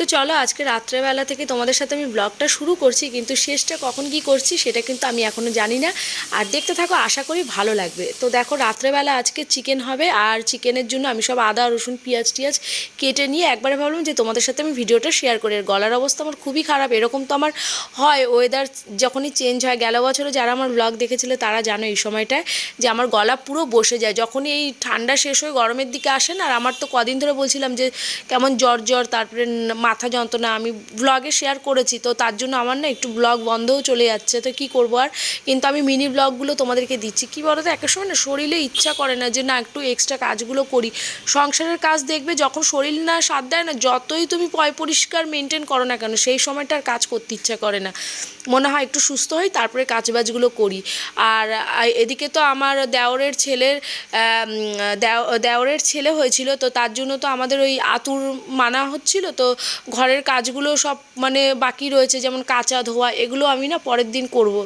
তো চলো আজকে রাত্রেবেলা থেকে তোমাদের সাথে আমি ব্লগটা শুরু করছি, কিন্তু শেষটা কখন কি করছি সেটা কিন্তু আমি এখনও জানি না। আর দেখতে থাকো, আশা করি ভালো লাগবে। তো দেখো, রাত্রেবেলা আজকে চিকেন হবে, আর চিকেনের জন্য আমি সব আদা, রসুন, পেঁয়াজ, টিয়াজ কেটে নিয়ে একবারে ভাবলাম যে তোমাদের সাথে আমি ভিডিওটা শেয়ার করি। আর গলার অবস্থা আমার খুবই খারাপ, এরকম তো আমার হয়। ওয়েদার যখনই চেঞ্জ হয়, গেল বছরে যারা আমার ব্লগ দেখেছিলে তারা জানো এই সময়টায় যে আমার গলা পুরো বসে যায়। যখনই এই ঠান্ডা শেষ হয়ে গরমের দিকে আসেন আর আমার তো কদিন ধরে বলছিলাম যে কেমন জ্বর জ্বর, তারপরে মাথা যন্ত্রণা আমি ব্লগে শেয়ার করেছি, তো তার জন্য আমার না একটু ব্লগ বন্ধও চলে যাচ্ছে, তো কি করব আর? কিন্তু আমি মিনি ব্লগগুলো তোমাদেরকে দিচ্ছি। কি বলো তো একটা সময় না শরীরে ইচ্ছা করে না যে না একটু এক্সট্রা কাজগুলো করি। সংসারের কাজ দেখবে যখন শরীর না সাথ দেয় না, যতই তুমি পয় পরিষ্কার মেনটেন করো না কেন, সেই সময়টা আর কাজ করতে ইচ্ছা করে না। মনে হয় একটু সুস্থ হই, তারপরে কাজবাজগুলো করি। আর এদিকে তো আমার দেওরের ছেলের দেও- দেওরের ছেলে হয়েছিল, তো তার জন্য তো আমাদের ওই আতুর মানা হচ্ছিল, তো ঘরের কাজগুলো সব মানে বাকি রয়েছে, যেমন কাঁচা ধোয়া, এগুলো আমি না পরের দিন করব।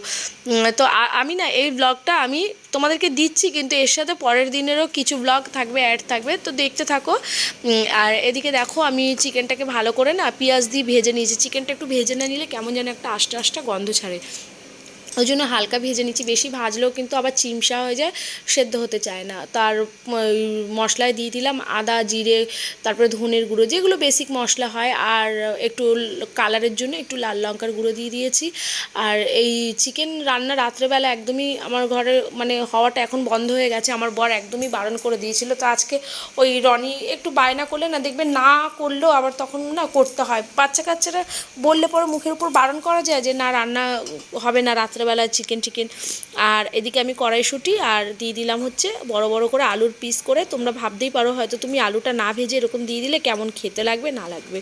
তো আমি না এই ব্লগটা আমি তোমাদেরকে দিচ্ছি, কিন্তু এর সাথে পরের দিনেরও কিছু ব্লগ থাকবে অ্যাড থাকবে, তো দেখতে থাকো। আর এদিকে দেখো আমি চিকেনটাকে ভালো করে না পেঁয়াজ দিয়ে ভেজে নিয়েছি। চিকেনটা একটু ভেজে না নিলে কেমন যেন একটা আস্তে আষ্টা গন্ধ ছাড়ে। ওই জন্য হালকা ভেজে নিচ্ছি। বেশি ভাজলেও কিন্তু আবার চিমসা হয়ে যায়, সেদ্ধ হতে চায় না। তার মশলায় দিয়ে দিলাম আদা, জিরে, তারপরে ধনের গুঁড়ো, যেগুলো বেসিক মশলা হয়। আর একটু কালারের জন্য একটু লাল লঙ্কার গুঁড়ো দিয়ে দিয়েছি। আর এই চিকেন রান্না রাত্রেবেলা একদমই আমার ঘরে মানে হওয়াটা এখন বন্ধ হয়ে গেছে। আমার বর একদমই বারণ করে দিয়েছিল। তো আজকে ওই রনি একটু বায়না করলে না দেখবে না করলেও আবার তখন না করতে হয়। বাচ্চা কাচ্চারা বললে পরে মুখের উপর বারণ করা যায় যে, না, রান্না হবে না রাত্রেবেলা চিকেন চিকেন আর এদিকে আমি কড়াইশুঁটি আর দিয়ে দিলাম হচ্ছে বড় বড় করে আলুর পিস করে। তোমরা ভাবতেই পারো হয়তো তুমি আলুটা না ভেজে এরকম দিয়ে দিলে কেমন খেতে লাগবে, না লাগবে।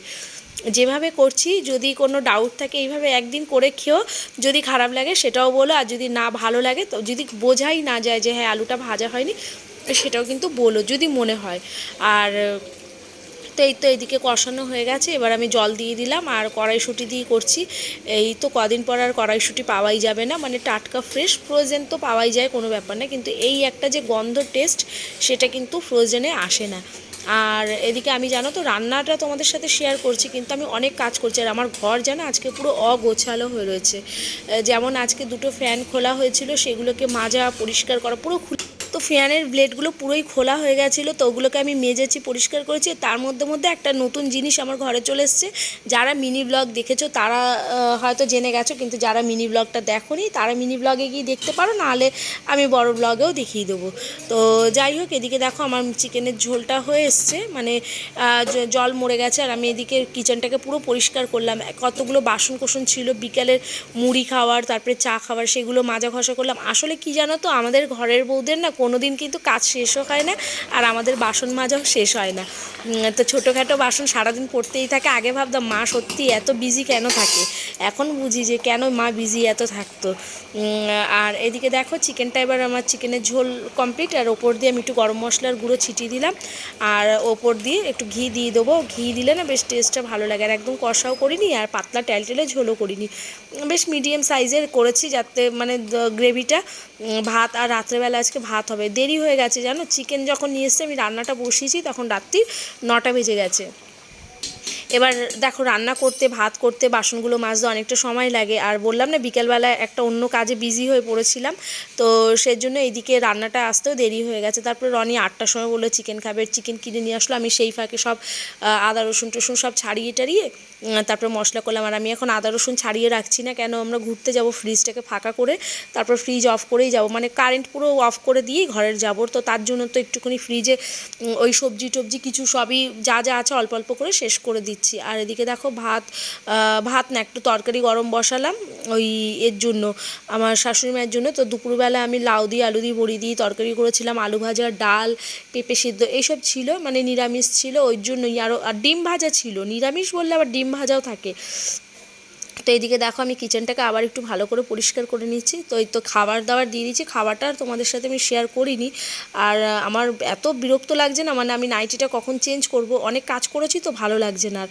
যেভাবে করছি, যদি কোনো ডাউট থাকে এইভাবে একদিন করে খেও। যদি খারাপ লাগে সেটাও বলো, আর যদি না ভালো লাগে তো যদি বোঝাই না যায় যে হ্যাঁ আলুটা ভাজা হয়নি, সেটাও কিন্তু বলো, যদি মনে হয়। আর তো এই তো এদিকে কষানো হয়ে গেছে, এবার আমি জল দিয়ে দিলাম আর কড়াইশুঁটি দিয়ে করছি। এই তো কদিন পর আর কড়াইশুঁটি পাওয়াই যাবে না মানে টাটকা ফ্রেশ ফ্রোজেন তো পাওয়াই যায় কোনো ব্যাপার না, কিন্তু এই একটা যে গন্ধ টেস্ট সেটা কিন্তু ফ্রোজেনে আসে না। আর এদিকে আমি জানো তো রান্নাটা তোমাদের সাথে শেয়ার করছি, কিন্তু আমি অনেক কাজ করছি, আর আমার ঘর যেন আজকে পুরো অগোছালো হয়ে রয়েছে। যেমন আজকে দুটো ফ্যান খোলা হয়েছিল, সেগুলোকে মাজা, পরিষ্কার করা, পুরো খুলে তো ফ্যানের ব্লেডগুলো পুরোই খোলা হয়ে গেছিল, তো ওগুলোকে আমি মেজেছি, পরিষ্কার করেছি। তার মধ্যে মধ্যে একটা নতুন জিনিস আমার ঘরে চলে এসছে। যারা মিনি ব্লগ দেখেছ তারা হয়তো জেনে গেছো, কিন্তু যারা মিনি ব্লগটা দেখোনি, তারা মিনি ব্লগে গিয়ে দেখতে পারো, নাহলে আমি বড় ব্লগেও দেখিয়ে দেবো। তো যাই হোক, এদিকে দেখো আমার চিকেনের ঝোলটা হয়ে এসছে মানে জল মরে গেছে, আর আমি এদিকে কিচেনটাকে পুরো পরিষ্কার করলাম। কতগুলো বাসন কোসন ছিল, বিকালের মুড়ি খাওয়ার, তারপরে চা খাওয়ার, সেগুলো মাজা ঘষা করলাম। আসলে কি জানো তো, আমাদের ঘরের বউদের না কোনো দিন কিন্তু কাজ শেষও হয় না আর আমাদের বাসন মাজাও শেষ হয় না। তো ছোটোখাটো বাসন সারাদিন পড়তেই থাকে। আগে ভাবতাম, মা সত্যি এত বিজি কেন থাকে? এখন বুঝি যে, কেন মা বিজি এত থাকতো? আর এদিকে দেখো চিকেনটা এবার আমার চিকেনের ঝোল কমপ্লিট আর ওপর দিয়ে আমি একটু গরম মশলার গুঁড়ো ছিটিয়ে দিলাম। আর ওপর দিয়ে একটু ঘি দিয়ে দেবো। ঘি দিলে না বেশ টেস্টটা ভালো লাগে। আর একদম কষাও করিনি, আর পাতলা টেলটেলে ঝোলও করিনি। বেশ মিডিয়াম সাইজের করেছি, যাতে মানে গ্রেভিটা ভাত আর রাত্রেবেলা আজকে ভাত হবে। দেরি হয়ে গেছে, জানো? চিকেন যখন নিয়ে এসছে, আমি রান্নাটা বসিয়েছি, তখন রাত্রি নটা বেজে গেছে। এবার দেখো রান্না করতে ভাত করতে বাসনগুলো মাজতে অনেকটা সময় লাগে। আর বললাম না বিকেলবেলায় একটা অন্য কাজে বিজি হয়ে পড়েছিলাম। তো সেই জন্য এইদিকে রান্নাটা আসতেও দেরি হয়ে গেছে। তারপরে রনি আটটার সময় বলল চিকেন খাবে। চিকেন কিনে নিয়ে আসলো। আমি সেই ফাঁকে সব আদা রসুন টসুন সব ছাড়িয়ে উম, তারপরে মশলা করলাম। আর আমি এখন আদা রসুন ছাড়িয়ে রাখছি না। কেন আমরা ঘুরতে যাব ফ্রিজটাকে ফাঁকা করে তারপর ফ্রিজ অফ করেই যাব। মানে কারেন্ট পুরো অফ করে দিয়েই ঘরের যাবর তো তার জন্য তো একটুখানি ফ্রিজে ওই সবজি টবজি কিছু সবই যা যা আছে অল্প অল্প করে শেষ করে দিচ্ছি। আর এদিকে দেখো ভাত ভাত না, একটু তরকারি গরম বসালাম ওই এর জন্য, আমার শাশুড়ি মায়ের জন্য। তো দুপুরবেলা আমি লাউ দিয়ে, আলু দিয়ে, বড়ি দিয়ে তরকারি করেছিলাম, আলু ভাজা, ডাল, পেঁপে সিদ্ধ, এইসব ছিল মানে নিরামিষ ছিল, ওই জন্যই। আরও আর ডিম ভাজা ছিল, নিরামিষ বললে আবার ডিম ভাজাও থাকে। তো এইদিকে দেখো আমি কিচেনটাকে আবার একটু ভালো করে পরিষ্কার করে নিচ্ছি। তো এই তো খাবার দাবার দিয়ে দিচ্ছি। খাবারটা আর তোমাদের সাথে আমি শেয়ার করিনি। আর আমার এত বিরক্ত লাগছে না মানে আমি নাইটিটা কখন চেঞ্জ করব? অনেক কাজ করেছি তো ভালো লাগছে না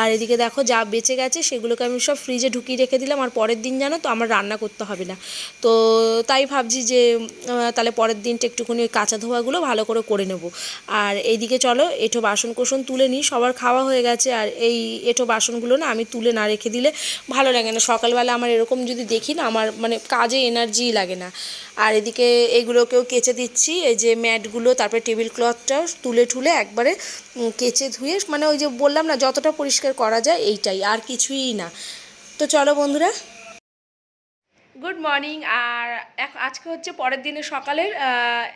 আর। এদিকে দেখো যা বেঁচে গেছে, সেগুলোকে আমি সব ফ্রিজে ঢুকিয়ে রেখে দিলাম। আর পরের দিন জানো তো, আমার রান্না করতে হবে না। তো তাই ভাবছি যে তাহলে পরের দিনটা একটুখানি ওই কাঁচা ধোয়াগুলো ভালো করে করে নেব। আর এইদিকে চলো, এঁঠো বাসন কোসন তুলে নিই। সবার খাওয়া হয়ে গেছে। আর এই এঁঠো বাসনগুলো না আমি তুলে না রেখে দিলে ভালো লাগে না। সকালবেলা আমার এরকম যদি দেখি না, আমার মানে কাজে এনার্জি লাগে না। আর এদিকে এগুলোকেও কেচে দিচ্ছি, এই যে ম্যাটগুলো, তারপরে টেবিল ক্লথটা তুলে ঠুলে একবারে কেচে ধুয়ে মানে ওই যে বললাম না, যতটা পরিষ্কার করা যায় এইটাই, আর কিছুই না। তো চলো বন্ধুরা গুড মর্নিং আর আজকে হচ্ছে পরের দিনে সকালের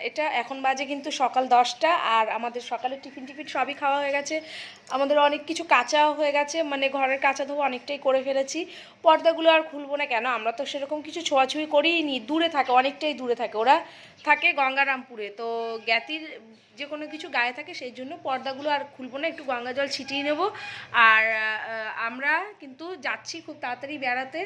এটা এখন বাজে কিন্তু সকাল দশটা, আর আমাদের সকালের টিফিন টিফিন সবই খাওয়া হয়ে গেছে। আমাদের অনেক কিছু কাঁচাও হয়ে গেছে মানে ঘরের কাঁচা ধোয়া অনেকটাই করে ফেলেছি। পর্দাগুলো আর খুলবো না কেন? আমরা তো সেরকম কিছু ছোঁয়াছুঁয়ি করিই নি দূরে থাকে, অনেকটাই দূরে থাকে। ওরা থাকে গঙ্গারামপুরে, তো জ্ঞাতির যে কোনো কিছু গায়ে থাকে সেই জন্য পর্দাগুলো আর খুলবো না, একটু গঙ্গা জল ছিটিয়ে নেব। আর আমরা কিন্তু যাচ্ছি খুব তাড়াতাড়ি বেড়াতে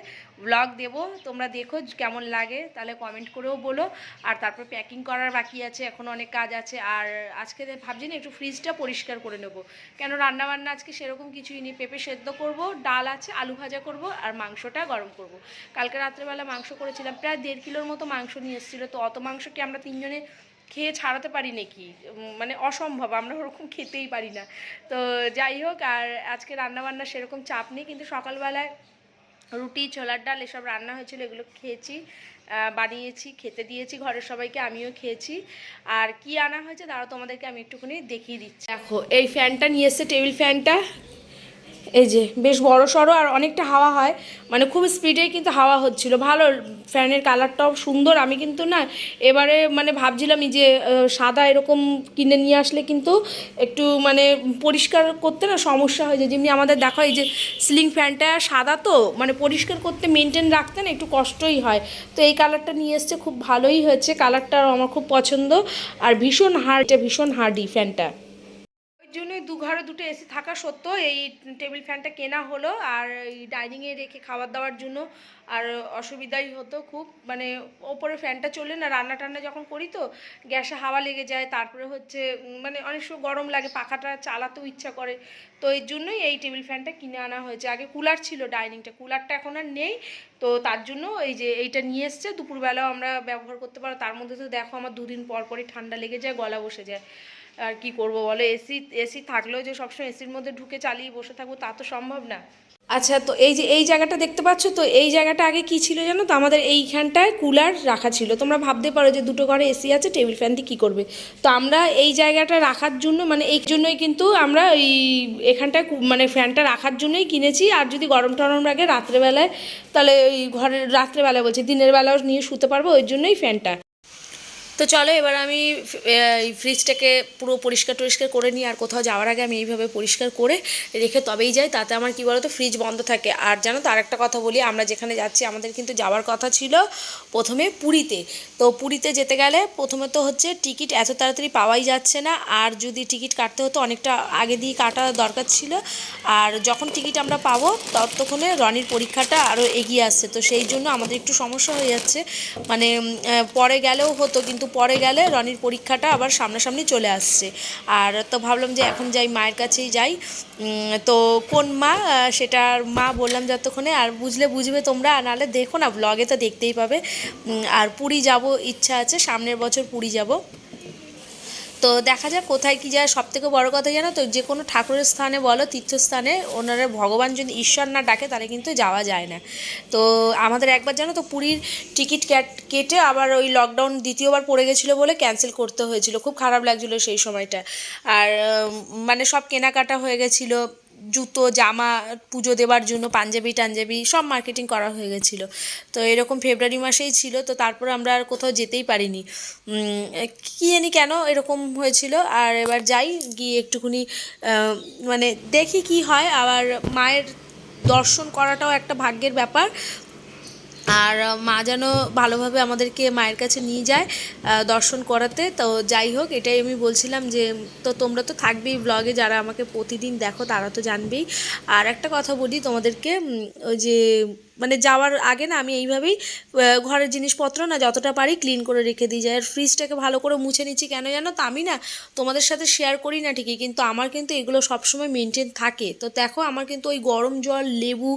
ব্লগ দেব, তোমরা দেখো। কেমন লাগে, তাহলে কমেন্ট করেও বলো। আর তারপর প্যাকিং করার বাকি আছে, এখন অনেক কাজ আছে। আর আজকে ভাবছি না একটু ফ্রিজটা পরিষ্কার করে নেব। কেন রান্না বান্না আজকে সেরকম কিছুই নেই। পেঁপে সেদ্ধ করব, ডাল আছে, আলু ভাজা করব, আর মাংসটা গরম করব। কালকে রাত্রেবেলা মাংস করেছিলাম। প্রায় দেড় কিলোর মতো মাংস নিয়ে এসেছিল। তো অত মাংস কি আমরা তিনজনে খেয়ে ছাড়াতে পারি নাকি? মানে অসম্ভব, আমরা ওরকম খেতেই পারি না। তো যাই হোক, আর আজকে রান্নাবান্না সেরকম চাপ নেই। কিন্তু সকালবেলায় রুটি, ছোলার ডাল এসব রান্না হয়েছিল, এগুলো খেয়েছি বানিয়েছি, খেতে দিয়েছি ঘরের সবাইকে, আমিও খেয়েছি। আর কি আনা হয়েছে তারা তোমাদেরকে আমি একটুখানি দেখিয়ে দিচ্ছি। দেখো, এই ফ্যানটা নিয়ে এসছে, টেবিল ফ্যানটা। এই যে, বেশ বড় সড়ো আর অনেকটা হাওয়া হয়। মানে খুব স্পিডেই কিন্তু হাওয়া হচ্ছিল। ভালো, ফ্যানের কালারটাও সুন্দর। আমি কিন্তু না, এবারে মানে ভাবছিলাম যে সাদা এরকম কিনে নিয়ে আসলে কিন্তু একটু মানে পরিষ্কার করতে না সমস্যা হয়ে যায়। যেমনি আমাদের দেখো এই যে সিলিং ফ্যানটা সাদা তো মানে পরিষ্কার করতে মেনটেন রাখতে না একটু কষ্টই হয়। তো এই কালারটা নিয়ে এসছে, খুব ভালোই হয়েছে। কালারটা আমার খুব পছন্দ। আর ভীষণ হার্ড ভীষণ হার্ডি ফ্যানটা দু ঘরে দুটো এসি থাকা সত্ত্বেও এই টেবিল ফ্যানটা কেনা হলো আর এই ডাইনিংয়ে রেখে খাবার দাওয়ার জন্য আর অসুবিধাই হতো খুব। মানে ওপরে ফ্যানটা চললে না, রান্না টান্না যখন করি তো গ্যাসে হাওয়া লেগে যায়, তারপরে হচ্ছে মানে অনেক সময় গরম লাগে, পাখাটা চালাতেও ইচ্ছা করে। তো এই জন্যই এই টেবিল ফ্যানটা কিনে আনা হয়েছে। আগে কুলার ছিল ডাইনিংটা, কুলারটা এখন আর নেই। তো তার জন্য এই যে এইটা নিয়ে এসছে, দুপুরবেলাও আমরা ব্যবহার করতে পারো। তার মধ্যে তো দেখো আমার দুদিন পর পরই ঠান্ডা লেগে যায়, গলা বসে যায়। আর কি করব বলো? এসি এসি থাকলেও যে সবসময় এসির মধ্যে ঢুকে চালিয়ে বসে থাকব, তা তো সম্ভব না। আচ্ছা তো এই যে, এই জায়গাটা দেখতে পাচ্ছ? তো এই জায়গাটা আগে কি ছিল জানো? তো আমাদের এইখানটায় কুলার রাখা ছিল। তোমরা ভাবতে পারো যে দুটো ঘরে এসি আছে, টেবিল ফ্যান দিয়ে কী করবে? তো আমরা এই জায়গাটা রাখার জন্য মানে এই জন্যই কিন্তু আমরা এই এখানটায় মানে ফ্যানটা রাখার জন্যই কিনেছি। আর যদি গরম টরম লাগে রাত্রেবেলায়, তাহলে ওই ঘরের, রাত্রেবেলায় বলছি, দিনের বেলাও নিয়ে শুতে পারব, ওই জন্যই ফ্যানটা। তো চলো, এবার আমি ফ্রিজটাকে পুরো পরিষ্কার টরিষ্কার করে নিই, আর কোথাও যাওয়ার আগে আমি এইভাবে পরিষ্কার করে রেখে তবেই যাই। তাতে আমার কি বলতো ফ্রিজ বন্ধ থাকে। আর জানো তো, আরেকটা কথা বলি, আমরা যেখানে যাচ্ছি, আমাদের কিন্তু যাওয়ার কথা ছিল প্রথমে পুরীতে। তো পুরীতে যেতে গেলে প্রথমে তো হচ্ছে টিকিট এত তাড়াতাড়ি পাওয়াই যাচ্ছে না, আর যদি টিকিট কাটতে হতো, অনেকটা আগে দিয়ে কাটা দরকার ছিল। আর যখন টিকিট আমরা পাবো, ততক্ষণে রনির পরীক্ষাটা আরও এগিয়ে আসছে। তো সেই জন্য আমাদের একটু সমস্যা হয়ে যাচ্ছে। মানে পরে গেলেও হতো, কিন্তু পরে গেলে রনির পরীক্ষাটা আবার সামনাসামনি চলে আসছে। আর তো ভাবলাম যে এখন যাই, মায়ের কাছেই যাই। তো কোন মা? সেটার মা বললাম যতক্ষণে, আর বুঝলে বুঝবে তোমরা, আর নাহলে দেখো না ব্লগে তো দেখতেই পাবে। আর পুরী যাব, ইচ্ছা আছে, সামনের বছর পুরী যাব। তো দেখা যাক কোথায় কি যায়। সব থেকে বড়ো কথা জানো তো, যে কোনো ঠাকুরের স্থানে বলো, তীর্থস্থানে ওনারা ভগবান যদি ঈশ্বর না ডাকে, তাহলে কিন্তু যাওয়া যায় না। তো আমাদের একবার জানো তো পুরীর টিকিট কেটে আবার ওই লকডাউন দ্বিতীয়বার পড়ে গেছিল বলে ক্যান্সেল করতে হয়েছিল। খুব খারাপ লাগছিল সেই সময়টা। আর মানে সব কেনাকাটা হয়ে গেছিল। জুতো, জামা, পুজো দেওয়ার জন্য পাঞ্জাবি টাঞ্জাবি সব মার্কেটিং করা হয়ে গেছিল। তো এরকম ফেব্রুয়ারি মাসেই ছিল, তো তারপর আমরা আর কোথাও যেতেই পারিনি। কী জানি কেন এরকম হয়েছিল, আর এবার যাই, গিয়ে একটুখানি মানে দেখি কি হয়, আবার মায়ের দর্শন করাটাও একটা ভাগ্যের ব্যাপার। আর মা যেন ভালোভাবে আমাদেরকে মায়ের কাছে নিয়ে যায় দর্শন করাতে। তো যাই হোক, এটাই আমি বলছিলাম যে, তো তোমরা তো থাকবেই ব্লগে যারা আমাকে প্রতিদিন দেখো তারা তো জানবেই। আর একটা কথা বলি তোমাদেরকে ওই যে মানে যাওয়ার আগে না আমি এইভাবেই ঘরের জিনিসপত্র না যতটা পারি ক্লিন করে রেখে দিই। যাই আর ফ্রিজটাকে ভালো করে মুছে নিচ্ছি। কেন জানো তো আমি না তোমাদের সাথে শেয়ার করি না ঠিকই, কিন্তু আমার কিন্তু এগুলো সবসময় মেনটেন থাকে। তো দেখো আমার কিন্তু ওই গরম জল, লেবু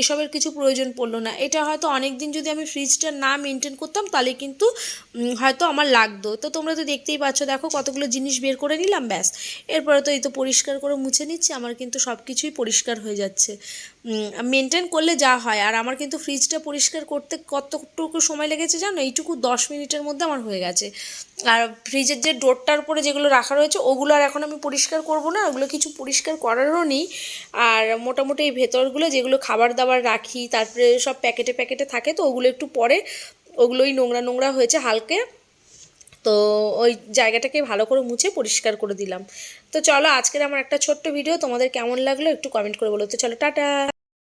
এসবের কিছু প্রয়োজন পড়ল না। এটা হয়তো অনেক দিন যদি আমি ফ্রিজটা না মেনটেন করতাম, তাহলে কিন্তু হয়তো আমার লাগতো। তো তোমরা তো দেখতেই পাচ্ছ, দেখো কতগুলো জিনিস বের করে নিলাম, ব্যাস। এরপরে তো এই তো পরিষ্কার করে মুছে নিচ্ছি, আমার কিন্তু সব কিছুই পরিষ্কার হয়ে যাচ্ছে। মেনটেন করলে যা হয়। আর আমার কিন্তু ফ্রিজটা পরিষ্কার করতে কতটুকু সময় লেগেছে জানো? এইটুকু দশ মিনিটের মধ্যে আমার হয়ে গেছে। আর ফ্রিজের যে ডোরটার উপরে যেগুলো রাখা রয়েছে, ওগুলো আর এখন আমি পরিষ্কার করব না। ওগুলো কিছু পরিষ্কার করারও নেই। আর মোটামুটি এই ভেতরগুলো যেগুলো খাবার দাবার রাখি, তারপরে সব প্যাকেটে প্যাকেটে থাকে, তো ওগুলো একটু পরে ওগুলোই নোংরা নোংরা হয়েছে হালকে। তো ওই জায়গাটাকে ভালো করে মুছে পরিষ্কার করে দিলাম। তো চলো আজকের আমার একটা ছোট্ট ভিডিও, তোমাদের কেমন লাগল একটু কমেন্ট করে বলো। তো চলো, টাটা!